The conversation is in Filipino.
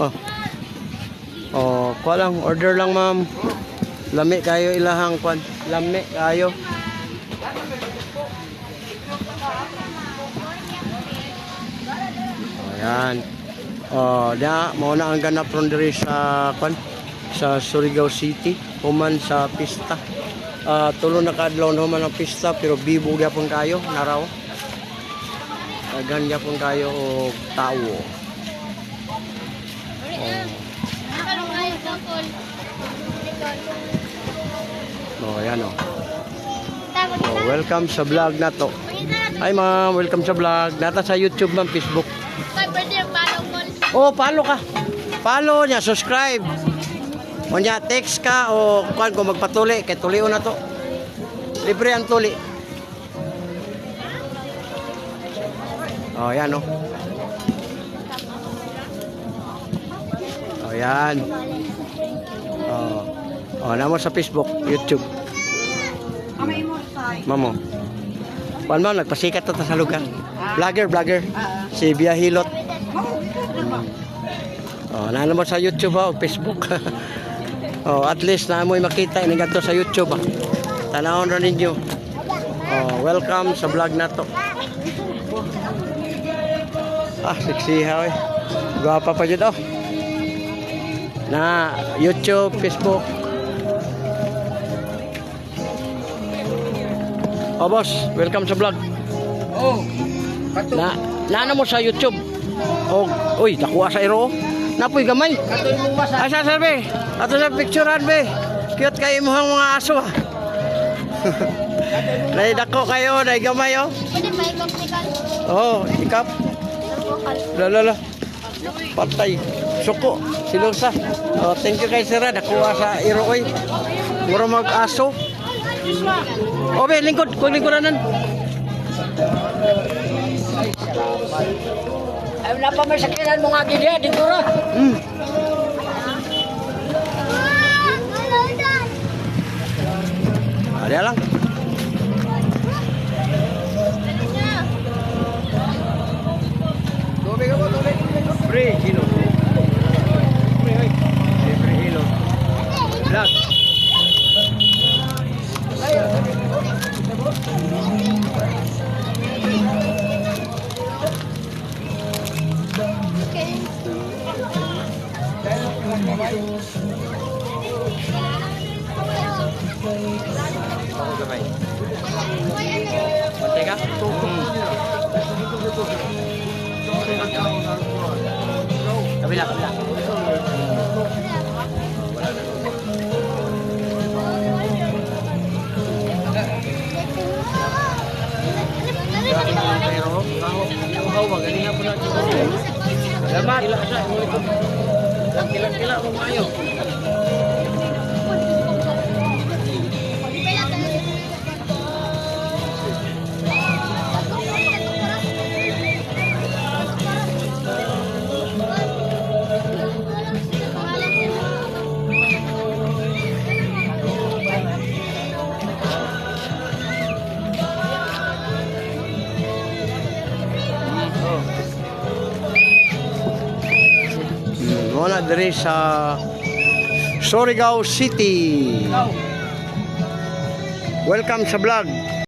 Oh. Oh, kuha lang, order lang ma'am. Lami kayo ilahang kwan. Lami kayo. Ayan. Oh, da mo na ang ganap ron diri sa kwan sa Surigao City, human sa pista. Ah, tulo na kadlaw na human ang pista pero bibo gyapon kayo naraw. Dagan gyapon kayo og tao. Oh, ayan oh. oh. Welcome sa vlog na to. Hi ma'am, welcome sa vlog. Nata sa YouTube ma'am, Facebook. Oh, follow ka. Follow niya, subscribe. O niya, text ka o kuan ko magpatuli. Kay tulion na to. Libre ang tuli. Oh, yan oh. Oh, yan. Oh. Oh, namo sa Facebook, YouTube. Amay mo sa Mamo. Kuan mo, nagpasikat ta sa lugar. Vlogger, vlogger. Si Bia Hilot. Oh, na mo sa YouTube o Facebook. oh, at least na mo makita ini gadto sa YouTube ha. Tanawon ra ninyo. Oh, welcome sa vlog na to. Ah, sexy ha oy. Gwapa pa jud oh. Na YouTube, Facebook. Oh, boss, welcome sa vlog. Oh. Kato. Na, na mo sa YouTube. Oh, uy, nakuha sa iro. Napoy gamay. Kato. Asa sabi? Ato sa picturean be. Cute kayo mo mga aso ah. Nay dako kayo, nay gamay oh. Oh, ikap. La la la. Patay. Suko. Silusa. Oh, thank you kay Sira. Nakuha sa iro oy. Mura mag aso. Oh, be, lingkod. Kung lingkodanan. Ay, wala pa may sakinan mo nga gidi, dito ra. Hmm. Ka? Hmm. Kabila, kabila. Uhaw ba? Galing po natin. Salamat. Kila sa Kila-kila mo kayo. Mm, Wala diri sa Surigao City. Welcome sa vlog.